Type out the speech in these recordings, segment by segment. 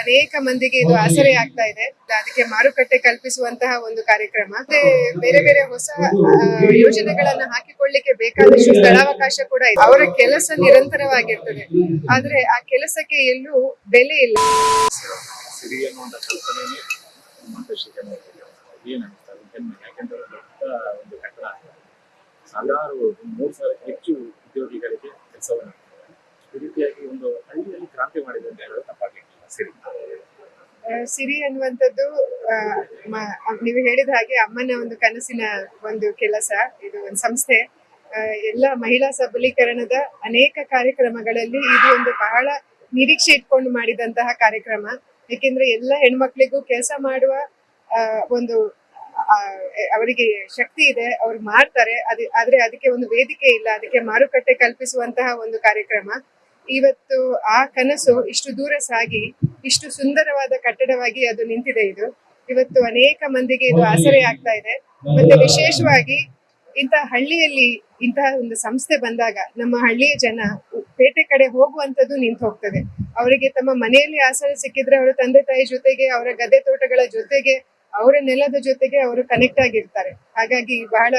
ಅನೇಕ ಮಂದಿಗೆ ಇದು ಆಸರೆ ಆಗ್ತಾ ಇದೆ. ಅದಕ್ಕೆ ಮಾರುಕಟ್ಟೆ ಕಲ್ಪಿಸುವಂತಹ ಒಂದು ಕಾರ್ಯಕ್ರಮ. ಮತ್ತೆ ಬೇರೆ ಬೇರೆ ಹೊಸ ಯೋಜನೆಗಳನ್ನ ಹಾಕಿಕೊಳ್ಳಿಕ್ಕೆ ಬೇಕಾದಷ್ಟು ಸ್ಥಳಾವಕಾಶ ಕೂಡ ಇದೆ. ಅವರ ಕೆಲಸ ನಿರಂತರವಾಗಿರ್ತದೆ. ಆದ್ರೆ ಆ ಕೆಲಸಕ್ಕೆ ಎಲ್ಲೂ ಬೆಲೆ ಇಲ್ಲ. ಸಾವಿರಾರು ಮೂರು ಸಾವಿರಕ್ಕೆ ಹೆಚ್ಚು ಉದ್ಯೋಗಿಗಳಿಗೆ ಕೆಲಸವನ್ನು ಈ ರೀತಿಯಾಗಿ ಒಂದು ಹಳ್ಳಿಯಲ್ಲಿ ಕ್ರಾಂತಿ ಮಾಡಿದೆ ಅಂತ ಹೇಳೋದು ಸಿರಿ ಸಿರಿ ಅನ್ನುವಂಥದ್ದು ನೀವು ಹೇಳಿದ ಹಾಗೆ ಅಮ್ಮನ ಒಂದು ಕನಸಿನ ಒಂದು ಕೆಲಸ, ಇದು ಒಂದು ಸಂಸ್ಥೆ. ಎಲ್ಲ ಮಹಿಳಾ ಸಬಲೀಕರಣದ ಅನೇಕ ಕಾರ್ಯಕ್ರಮಗಳಲ್ಲಿ ಇದು ಒಂದು ಬಹಳ ನಿರೀಕ್ಷೆ ಇಟ್ಕೊಂಡು ಮಾಡಿದಂತಹ ಕಾರ್ಯಕ್ರಮ. ಏಕೆಂದ್ರೆ ಎಲ್ಲ ಹೆಣ್ಮಕ್ಳಿಗೂ ಕೆಲಸ ಮಾಡುವ ಒಂದು ಅವರಿಗೆ ಶಕ್ತಿ ಇದೆ, ಅವ್ರು ಮಾಡ್ತಾರೆ ಅದ್, ಆದ್ರೆ ಅದಕ್ಕೆ ಒಂದು ವೇದಿಕೆ ಇಲ್ಲ, ಅದಕ್ಕೆ ಮಾರುಕಟ್ಟೆ ಕಲ್ಪಿಸುವಂತಹ ಒಂದು ಕಾರ್ಯಕ್ರಮ. ಇವತ್ತು ಆ ಕನಸು ಇಷ್ಟು ದೂರ ಸಾಗಿ ಇಷ್ಟು ಸುಂದರವಾದ ಕಟ್ಟಡವಾಗಿ ಅದು ನಿಂತಿದೆ ಇದು. ಇವತ್ತು ಅನೇಕ ಮಂದಿಗೆ ಇದು ಆಸರೆ ಆಗ್ತಾ ಇದೆ. ಮತ್ತೆ ವಿಶೇಷವಾಗಿ ಇಂತಹ ಹಳ್ಳಿಯಲ್ಲಿ ಇಂತಹ ಒಂದು ಸಂಸ್ಥೆ ಬಂದಾಗ ನಮ್ಮ ಹಳ್ಳಿಯ ಜನ ಪೇಟೆ ಕಡೆ ಹೋಗುವಂತದ್ದು ನಿಂತು ಹೋಗ್ತದೆ. ಅವರಿಗೆ ತಮ್ಮ ಮನೆಯಲ್ಲಿ ಆಸರೆ ಸಿಕ್ಕಿದ್ರೆ ಅವರ ತಂದೆ ತಾಯಿ ಜೊತೆಗೆ ಅವರ ಗದ್ದೆ ತೋಟಗಳ ಜೊತೆಗೆ ಅವರ ನೆಲದ ಜೊತೆಗೆ ಅವರು ಕನೆಕ್ಟ್ ಆಗಿರ್ತಾರೆ. ಹಾಗಾಗಿ ಬಹಳ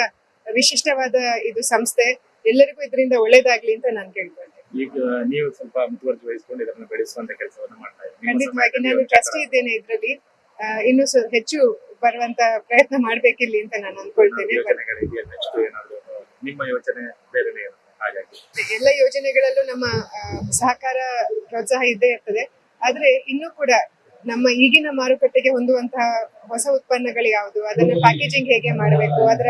ವಿಶಿಷ್ಟವಾದ ಇದು ಸಂಸ್ಥೆ. ಎಲ್ಲರಿಗೂ ಇದರಿಂದ ಒಳ್ಳೇದಾಗ್ಲಿ ಅಂತ ನಾನು ಕೇಳ್ಕೊಳ್ತೇನೆ. ಈಗ ನೀವು ಸ್ವಲ್ಪ ಮುತುವರ್ಜಿ ವಹಿಸಿಕೊಂಡು ಇದನ್ನು ಬೆಳೆಸುವಂತ ಕೆಲಸವನ್ನು ಮಾಡ್ತಾ ಖಂಡಿತವಾಗಿ ನಾನು ಟ್ರಸ್ಟಿ ಇದ್ದೇನೆ ಇದರಲ್ಲಿ. ಇನ್ನು ಹೆಚ್ಚು ಬರುವಂತ ಪ್ರಯತ್ನ ಮಾಡ್ಬೇಕಿಲ್ಲಿ ಅಂತ ನಾನು ಅನ್ಕೊಳ್ತೇನೆ. ನಿಮ್ಮ ಯೋಚನೆ ಬೇರೆನೇ ಹಾಗಾಗಿ. ಎಲ್ಲ ಯೋಜನೆಗಳಲ್ಲೂ ನಮ್ಮ ಸಹಕಾರ ಪ್ರೋತ್ಸಾಹ ಇದ್ದೇ ಇರ್ತದೆ. ಆದ್ರೆ ಇನ್ನೂ ಕೂಡ ನಮ್ಮ ಈಗಿನ ಮಾರುಕಟ್ಟೆಗೆ ಹೊಂದುವಂತಹ ಹೊಸ ಉತ್ಪನ್ನಗಳು ಯಾವುದು? ಅದನ್ನ ಪ್ಯಾಕೇಜಿಂಗ್ ಹೇಗೆ ಮಾಡಬೇಕು? ಅದರ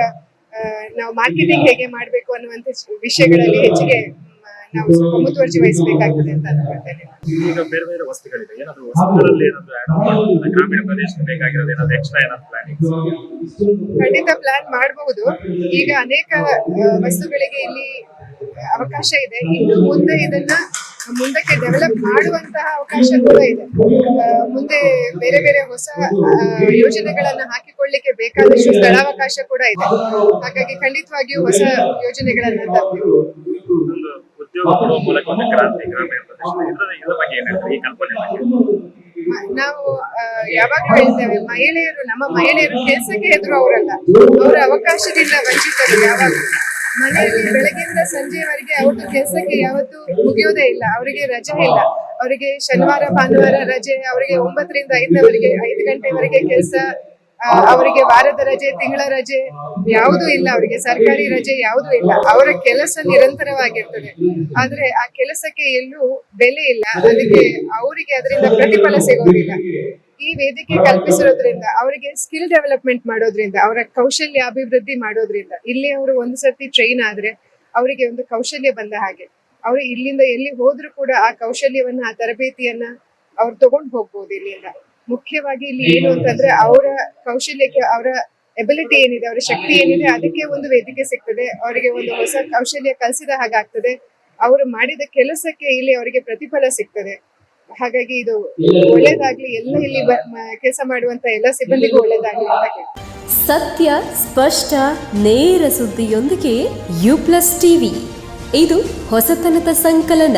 ನಾವು ಮಾರ್ಕೆಟಿಂಗ್ ಹೇಗೆ ಮಾಡಬೇಕು ಅನ್ನುವಂತ ವಿಷಯಗಳಲ್ಲಿ ಹೆಚ್ಚಿಗೆ ನಾವು ಸ್ವಲ್ಪ ಮುತುವರ್ಜಿ ವಹಿಸಬೇಕಾಗಿದೆ ಅಂತ ಅನ್ಕೊಳ್ತೇನೆ ಈಗ ಬೇರೆ ಬೇರೆ ವಸ್ತುಗಳಿದೆ. ಏನಾದ್ರು ವಸ್ತುಗಳಲ್ಲಿ ಏನಾದ್ರು ಆಡ್ ಗ್ರಾಮೀಣ ಪ್ರದೇಶಕ್ಕೆ ಬೇಕಾಗಿರೋದು ಏನಾದ್ರು ಎಕ್ಸ್ಟ್ರಾ ಏನಾದ್ರು ಪ್ಲಾನಿಂಗ್ ಖಂಡಿತ ಪ್ಲಾನ್ ಮಾಡಬಹುದು ಈಗ ಅನೇಕ ವಸ್ತುಗಳಿಗೆ ಇಲ್ಲಿ ಅವಕಾಶ ಇದೆ. ಇನ್ನು ಮುಂದೆ ಇದನ್ನ ಮುಂದಕ್ಕೆ ಡೆವಲಪ್ ಮಾಡುವಂತಹ ಅವಕಾಶ ಕೂಡ ಇದೆ. ಮುಂದೆ ಬೇರೆ ಬೇರೆ ಹೊಸ ಯೋಜನೆಗಳನ್ನ ಹಾಕಿಕೊಳ್ಳಿಕ್ಕೆ ಬೇಕಾದಷ್ಟು ಸ್ಥಳಾವಕಾಶ ಕೂಡ ಇದೆ. ಹಾಗಾಗಿ ಖಂಡಿತವಾಗಿಯೂ ಹೊಸ ಯೋಜನೆಗಳನ್ನ ತರ್ತೇವೆ. ಒಂದು ಕ್ರಾಂತಿ ನಾವು ಯಾವಾಗ ಯಾವಾಗ್ಲೂ ಹೇಳ್ತೇವೆ, ಮಹಿಳೆಯರು, ನಮ್ಮ ಮಹಿಳೆಯರು ಕೆಲಸಕ್ಕೆ ಎದುರು ಅವರಲ್ಲ. ಅವರ ಅವಕಾಶದಿಂದ ವಂಚಿತರು ಯಾವಾಗ ಮನೆಯಲ್ಲಿ ಬೆಳಗ್ಗೆಯಿಂದ ಸಂಜೆವರೆಗೆ ಅವ್ರದ್ದು ಕೆಲಸಕ್ಕೆ ಯಾವತ್ತೂ ಮುಗಿಯೋದೇ ಇಲ್ಲ. ಅವರಿಗೆ ರಜೆ ಇಲ್ಲ. ಅವರಿಗೆ ಶನಿವಾರ, ಭಾನುವಾರ ರಜೆ, ಅವರಿಗೆ ಒಂಬತ್ತರಿಂದ ಐದರವರೆಗೆ, ಐದು ಗಂಟೆವರೆಗೆ ಕೆಲಸ ಅವರಿಗೆ ವಾರದ ರಜೆ, ತಿಂಗಳ ರಜೆ, ಯಾವುದೂ ಇಲ್ಲ ಅವರಿಗೆ, ಸರ್ಕಾರಿ ರಜೆ ಯಾವುದೂ ಇಲ್ಲ. ಅವರ ಕೆಲಸ ನಿರಂತರವಾಗಿರ್ತದೆ. ಆದ್ರೆ ಆ ಕೆಲಸಕ್ಕೆ ಎಲ್ಲೂ ಬೆಲೆ ಇಲ್ಲ. ಅದಕ್ಕೆ ಅವರಿಗೆ ಅದರಿಂದ ಪ್ರತಿಫಲ ಸಿಗೋದಿಲ್ಲ. ಈ ವೇದಿಕೆ ಕಲ್ಪಿಸಿರೋದ್ರಿಂದ, ಅವರಿಗೆ ಸ್ಕಿಲ್ ಡೆವಲಪ್ಮೆಂಟ್ ಮಾಡೋದ್ರಿಂದ, ಅವರ ಕೌಶಲ್ಯ ಅಭಿವೃದ್ಧಿ ಮಾಡೋದ್ರಿಂದ, ಇಲ್ಲಿ ಅವರು ಒಂದು ಸರ್ತಿ ಟ್ರೈನ್ ಆದ್ರೆ ಅವರಿಗೆ ಒಂದು ಕೌಶಲ್ಯ ಬಂದ ಹಾಗೆ. ಅವರು ಇಲ್ಲಿಂದ ಎಲ್ಲಿ ಹೋದ್ರೂ ಕೂಡ ಆ ಕೌಶಲ್ಯವನ್ನ, ಆ ತರಬೇತಿಯನ್ನ ಅವ್ರು ತಗೊಂಡು ಹೋಗ್ಬೋದು ಇಲ್ಲಿಂದ. ಮುಖ್ಯವಾಗಿ ಇಲ್ಲಿ ಏನು ಅಂತಂದ್ರೆ ಅವರ ಕೌಶಲ್ಯಕ್ಕೆ ಅವರ ಎಬಿಲಿಟಿ ಏನಿದೆ ಅವರ ಶಕ್ತಿ ಏನಿದೆ ಅದಕ್ಕೆ ಒಂದು ವೇದಿಕೆ ಸಿಗ್ತದೆ. ಅವರಿಗೆ ಒಂದು ಹೊಸ ಕೌಶಲ್ಯ ಕಲಿಸಿದ ಹಾಗಾಗ್ತದೆ. ಅವರು ಮಾಡಿದ ಕೆಲಸಕ್ಕೆ ಇಲ್ಲಿ ಅವರಿಗೆ ಪ್ರತಿಫಲ ಸಿಗ್ತದೆ. ಹಾಗಾಗಿ ಇದು ಒಳ್ಳೇದಾಗ್ಲಿ ಎಲ್ಲ ಇಲ್ಲಿ ಕೆಲಸ ಮಾಡುವಂತ ಎಲ್ಲ ಸಿಬ್ಬಂದಿಗೂ ಒಳ್ಳೇದಾಗ್ಲಿ ಅಂತ ಸತ್ಯ ಸ್ಪಷ್ಟ ನೇರ ಸುದ್ದಿಯೊಂದಿಗೆ ಯು ಪ್ಲಸ್ ಟಿವಿ ಇದು ಹೊಸತನದ ಸಂಕಲನ.